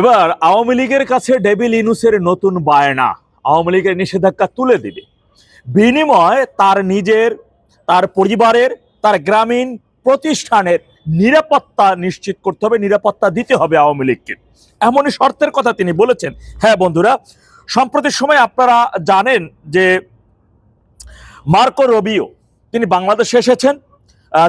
এবার আওয়ামী লীগের কাছে ডেভিল ইনুসের নতুন বায়না। আওয়ামী লীগের নিষেধাজ্ঞা তুলে দিবে। বিনিময় তার নিজের, তার পরিবারের, তার গ্রামীণ প্রতিষ্ঠানের নিরাপত্তা নিশ্চিত করতে হবে, নিরাপত্তা দিতে হবে আওয়ামী লীগকে। এমনই শর্তের কথা তিনি বলেছেন। হ্যাঁ বন্ধুরা সম্প্রতি সময় আপনারা জানেন যে মার্কো রবিও, তিনি বাংলাদেশে এসেছেন।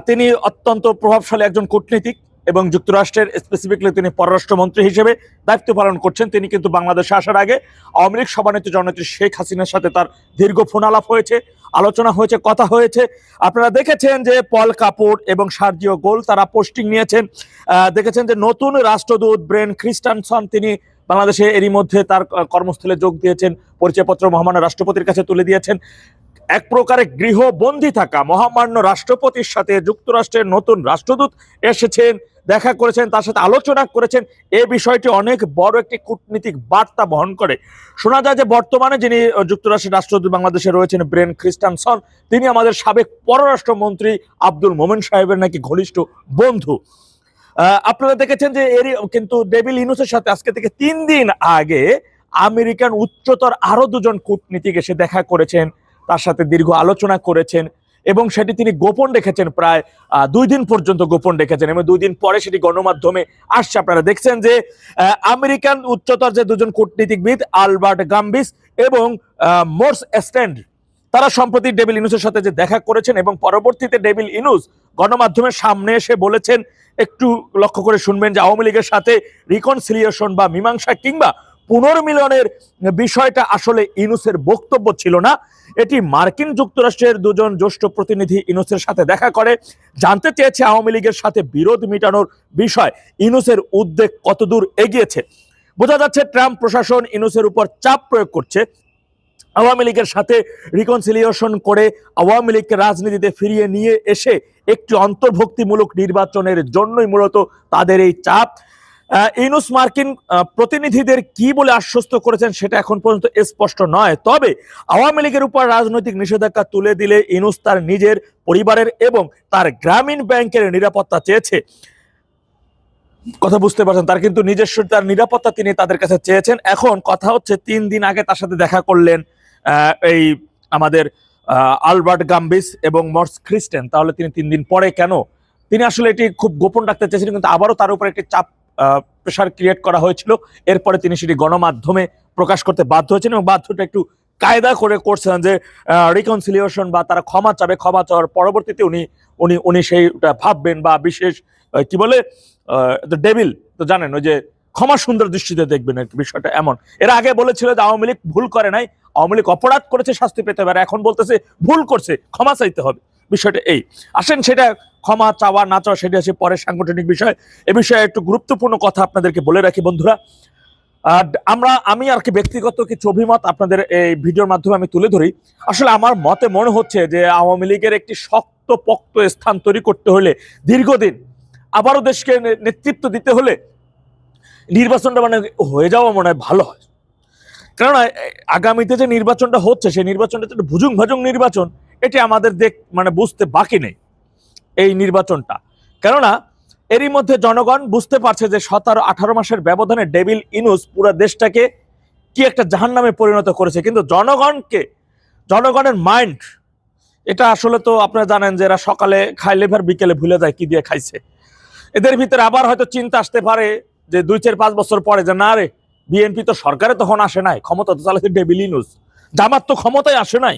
তিনি অত্যন্ত প্রভাবশালী একজন কূটনীতিক। এবং যুক্তরাষ্ট্রের স্পেসিফিকলি তিনি পররাষ্ট্রমন্ত্রী হিসেবে দায়িত্ব পালন করছেন। তিনি কিন্তু বাংলাদেশে আসার আগে আওয়ামী লীগ সভানেত্রী জননেত্রী শেখ হাসিনার সাথে তার দীর্ঘ ফোন আলাপ হয়েছে, আলোচনা হয়েছে, কথা হয়েছে। আপনারা দেখেছেন যে পল কাপুর এবং সার্জিও গোল তারা পোস্টিং নিয়েছেন। দেখেছেন যে নতুন রাষ্ট্রদূত ব্রেন খ্রিস্টানসন তিনি বাংলাদেশে এরই মধ্যে তার কর্মস্থলে যোগ দিয়েছেন। পরিচয়পত্র মহামান্য রাষ্ট্রপতির কাছে তুলে দিয়েছেন। এক প্রকারে গৃহবন্দী থাকা মহামান্য রাষ্ট্রপতির সাথে যুক্তরাষ্ট্রের নতুন রাষ্ট্রদূত এসেছেন। দেখা করেছেন, তার সাথে আলোচনা করেছেন। এ বিষয়টি অনেক বড় একটি কূটনীতিক বার্তা বহন করে। শোনা যায় যে বর্তমানে যিনি যুক্তরাষ্ট্রের রাষ্ট্রদূত বাংলাদেশে রয়েছেন ব্রেন খ্রিস্টানসন তিনি আমাদের সাবেক পররাষ্ট্রমন্ত্রী আব্দুল মোমেন সাহেবের নাকি ঘনিষ্ঠ বন্ধু। আপনারা দেখেছেন যে এরই কিন্তু ডেভিল ইনুসের সাথে আজকে থেকে তিন দিন আগে আমেরিকান উচ্চতর আরও দুজন কূটনীতিক এসে দেখা করেছেন, তার সাথে দীর্ঘ আলোচনা করেছেন। এবং সেটি তিনি গোপন রেখেছেন প্রায় দুই দিন পর্যন্ত গোপন রেখেছেন এবং দুই দিন পরে সেটি গণমাধ্যমে আসছে। আপনারা দেখছেন যে আমেরিকান উচ্চতর যে দুজন কূটনীতিকবিদ, আলবার্ট গাম্বিস এবং মোর্স স্ট্যান্ড তারা সম্প্রতি ডেভিল ইনুসের সাথে যে দেখা করেছেন এবং পরবর্তীতে ডেভিল ইনুস গণমাধ্যমের সামনে এসে বলেছেন, একটু লক্ষ্য করে শুনবেন যে আওয়ামী লীগের সাথে রিকনসিলিয়েশন বা মীমাংসা কিংবা পুনর্মিলনের বিষয়টা আসলে ইনুসের বক্তব্য ছিল না। এটি মার্কিন যুক্তরাষ্ট্রের দুজন জ্যেষ্ঠ প্রতিনিধি ইনুসের সাথে দেখা করে। জানতে চেয়েছে আওয়ামী লীগের সাথে বিরোধ মিটানোর বিষয়। ইনুসের উদ্বেগ কতদূর এগিয়েছে? বোঝা যাচ্ছে ট্রাম্প প্রশাসন ইনুসের উপর চাপ প্রয়োগ করছে। আওয়ামী লীগের সাথে রিকনসিলিয়েশন করে আওয়ামী লীগকে রাজনীতিতে ফিরিয়ে নিয়ে এসে একটি অন্তর্ভুক্তিমূলক নির্বাচনের জন্যই মূলত তাদের এই চাপ। ইউনুস মার্কিন প্রতিনিধিদের কি বলে আশ্বস্ত করেছেন সেটা এখন পর্যন্ত স্পষ্ট নয়। তবে আওয়ামী লীগের উপর রাজনৈতিক নিষেধাজ্ঞা তুলে দিলে ইনুস তার নিজের পরিবারের এবং তার গ্রামীণ ব্যাংকের নিরাপত্তা চেয়েছে। কথা বুঝতে পারছেন, তার কিন্তু নিজস্ব তার নিরাপত্তা তিনি তাদের কাছে চেয়েছেন। এখন কথা হচ্ছে, তিন দিন আগে তার সাথে দেখা করলেন এই আমাদের আলবার্ট গাম্বিস এবং মর্স খ্রিস্টেন তাহলে তিনি তিন দিন পরে কেন? তিনি আসলে এটি খুব গোপন রাখতে চেয়েছিলেন কিন্তু আবারও তার উপর একটি চাপ প্রেশার ক্রিয়েট করা হয়েছিল। এরপরে তিনি সেটি গণমাধ্যমে প্রকাশ করতে বাধ্য হয়েছেন এবং বাধ্যটা একটু কায়দা করে করছেন যে রিকনসিলিয়েশন বা তারা ক্ষমা চাবে, ক্ষমা চাওয়ার পরবর্তীতে উনি উনি উনি সেইটা ভাববেন বা বিশেষ কি বলে ডেভিল তো জানেন, ওই যে ক্ষমা সুন্দর দৃষ্টিতে দেখবেন আর বিষয়টা এমন। এর আগে বলেছিল যে আওয়ামী লীগ ভুল করে নাই, আওয়ামী লীগ অপরাধ করেছে শাস্তি পেতে হবে এখন বলতেছে ভুল করছে, ক্ষমা চাইতে হবে। বিষয়টা এই। আসেন সেটা ক্ষমা চাওয়া না চাওয়া, সেটা হচ্ছে পরে সাংগঠনিক বিষয়। এ বিষয়ে একটু গুরুত্বপূর্ণ কথা আপনাদেরকে বলে রাখি, বন্ধুরা। আমরা, আমি আর কি ব্যক্তিগত কিছু অভিমত আপনাদের এই ভিডিওর মাধ্যমে আমি তুলে ধরি। আসলে আমার মতে মনে হচ্ছে যে আওয়ামী লীগের একটি শক্ত পক্ত স্থান তৈরি করতে হলে দীর্ঘদিন আবারও দেশকে নেতৃত্ব দিতে হলে নির্বাচনটা মানে হয়ে যাওয়া মনে হয় ভালো হয়। কেননা আগামীতে যে নির্বাচনটা হচ্ছে, সেই নির্বাচনটা তো ভুজুং ভাজুং নির্বাচন। এটি আমাদের দেখ মানে বুঝতে বাকি নেই এই নির্বাচনটা। কেননা এরই মধ্যে জনগণ বুঝতে পারছে যে সতেরো, আঠারো মাসের ব্যবধানে ডেভিল ইনুস পুরো দেশটাকে কি একটা জাহান্নামে পরিণত করেছে। কিন্তু জনগণকে, জনগণের মাইন্ড, এটা আসলে তো আপনারা জানেন যে এরা সকালে খায় লেভার, বিকেলে ভুলে যায় কি দিয়ে খাইছে। এদের ভিতরে আবার হয়তো চিন্তা আসতে পারে যে দুই চার পাঁচ বছর পরে যে না রে, বিএনপি তো সরকারে তখন আসে নাই, ক্ষমতা তো চালাইছে ডেভিল ইনুস। জামাত তো ক্ষমতায় আসে নাই।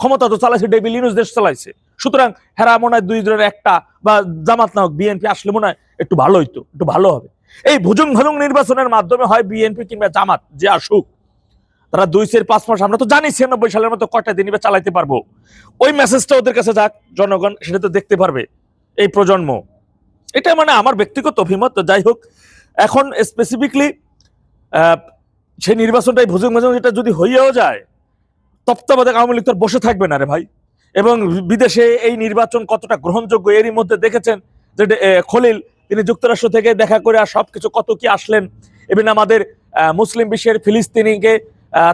ক্ষমতা তো চালাইছে ডেভিল ইনুস দেশ চালাইছে। সুতরাং হেরা মনে হয় দুই জনের একটা বা জামাত না হোক বিএনপি আসলে মনে হয় একটু ভালো হইতো, একটু ভালো হবে। এই ভুজুং ভাজুং নির্বাচনের মাধ্যমে হয় বিএনপি কিংবা জামাত, যে আসুক, তারা দুই চার পাঁচ মাস, আমরা তো জানি ছিয়ানব্বই সালের মতো কয়টা দিন চালাইতে পারব। ওই মেসেজটা ওদের কাছে যাক, জনগণ সেটা তো দেখতে পারবে এই প্রজন্ম। এটা মানে আমার ব্যক্তিগত অভিমত যাই হোক, এখন স্পেসিফিকলি সেই নির্বাচনটাই ভুজুং ভাজুং এটা যদি হইয়াও যায় তত্ত্বাবধায়ক আওয়ামী লীগ তো বসে থাকবে না রে ভাই। এবং বিদেশে এই নির্বাচন কতটা গ্রহণযোগ্য এরই মধ্যে দেখেছেন যে খলিল, তিনি যুক্তরাষ্ট্র থেকে দেখা করে আর সবকিছু কত কি আসলেন। এবং আমাদের মুসলিম বিশ্বের ফিলিস্তিনিকে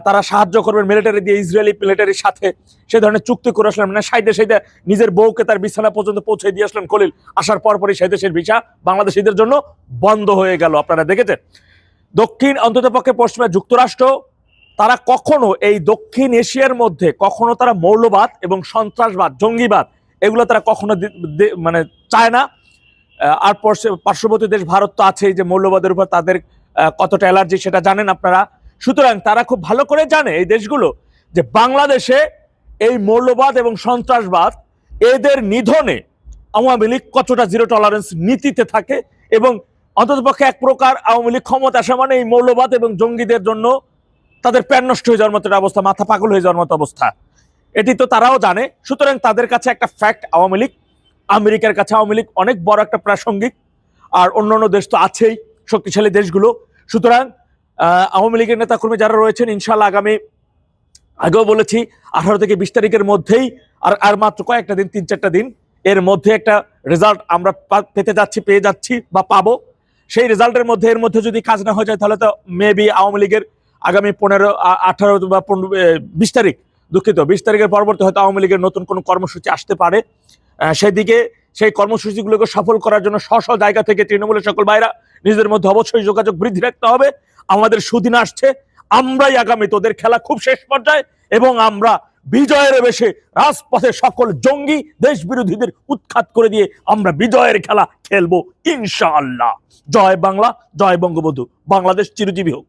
তারা সাহায্য করবেন মিলিটারি দিয়ে ইসরায়েলি মিলিটারির সাথে। সে ধরনের চুক্তি করে আসলেন। মানে সাইদে সাইদে নিজের বউকে তার বিছানা পর্যন্ত পৌঁছে দিয়ে আসলেন খলিল। আসার পর পরই সেই দেশের ভিসা বাংলাদেশিদের জন্য বন্ধ হয়ে গেল, আপনারা দেখেছেন। দক্ষিণ অন্ততপক্ষে পশ্চিমে যুক্তরাষ্ট্র তারা কখনো এই দক্ষিণ এশিয়ার মধ্যে, কখনো তারা মৌলবাদ এবং সন্ত্রাসবাদ, জঙ্গিবাদ, এগুলো তারা কখনো মানে চায় না। আর পার্শ্ব- পার্শ্ববর্তী দেশ ভারত তো আছেই যে মৌলবাদের উপর তাদের কতটা অ্যালার্জি সেটা জানেন আপনারা। সুতরাং তারা খুব ভালো করে জানে এই দেশগুলো যে বাংলাদেশে এই মৌলবাদ এবং সন্ত্রাসবাদ এদের নিধনে আওয়ামী লীগ কতটা জিরো টলারেন্স নীতিতে থাকে এবং অন্ততপক্ষে এক প্রকার আওয়ামী লীগ ক্ষমতা আসা মানে এই মৌলবাদ এবং জঙ্গিদের জন্য তাদের প্যান নষ্ট হয়ে যাওয়ার মতো অবস্থা, মাথা পাগল হয়ে যাওয়ার মতো অবস্থা। এটি তো তারাও জানে। সুতরাং তাদের কাছে একটা ফ্যাক্ট আওয়ামী লীগ, আমেরিকার কাছে আওয়ামী লীগ অনেক বড় একটা প্রাসঙ্গিক, আর অন্যান্য দেশ তো আছেই, শক্তিশালী দেশগুলো। সুতরাং আওয়ামী লীগের নেতাকর্মী যারা রয়েছেন ইনশাল্লাহ আগামী, আগেও বলেছি, আঠারো থেকে বিশ তারিখের মধ্যেই, আর আর মাত্র কয়েকটা দিন, তিন চারটা দিন, এর মধ্যে একটা রেজাল্ট আমরা পেতে যাচ্ছি, পেয়ে যাচ্ছি বা পাবো। সেই রেজাল্টের মধ্যে, এর মধ্যে যদি কাজ না হয়ে যায়, তাহলে তো মেবি আওয়ামী লীগের আগামী পনেরো আঠারো বা পনেরো বিশ তারিখ, দুঃখিত, বিশ তারিখের পরবর্তী হয়তো আওয়ামী লীগের নতুন কোনো কর্মসূচি আসতে পারে। সেদিকে সেই কর্মসূচিগুলোকে সফল করার জন্য স্ব স্ব জায়গা থেকে তৃণমূলের সকল ভাইরা নিজেদের মধ্যে অবশ্যই যোগাযোগ বৃদ্ধি রাখতে হবে। আমাদের সুদিন আসছে, আমরাই আগামী, তোদের খেলা খুব শেষ পর্যায়ে, এবং আমরা বিজয়ের বেশে রাজপথে সকল জঙ্গি দেশ বিরোধীদের উৎখাত করে দিয়ে আমরা বিজয়ের খেলা খেলব, ইনশাআল্লাহ। জয় বাংলা, জয় বঙ্গবন্ধু। বাংলাদেশ চিরজীবী হোক।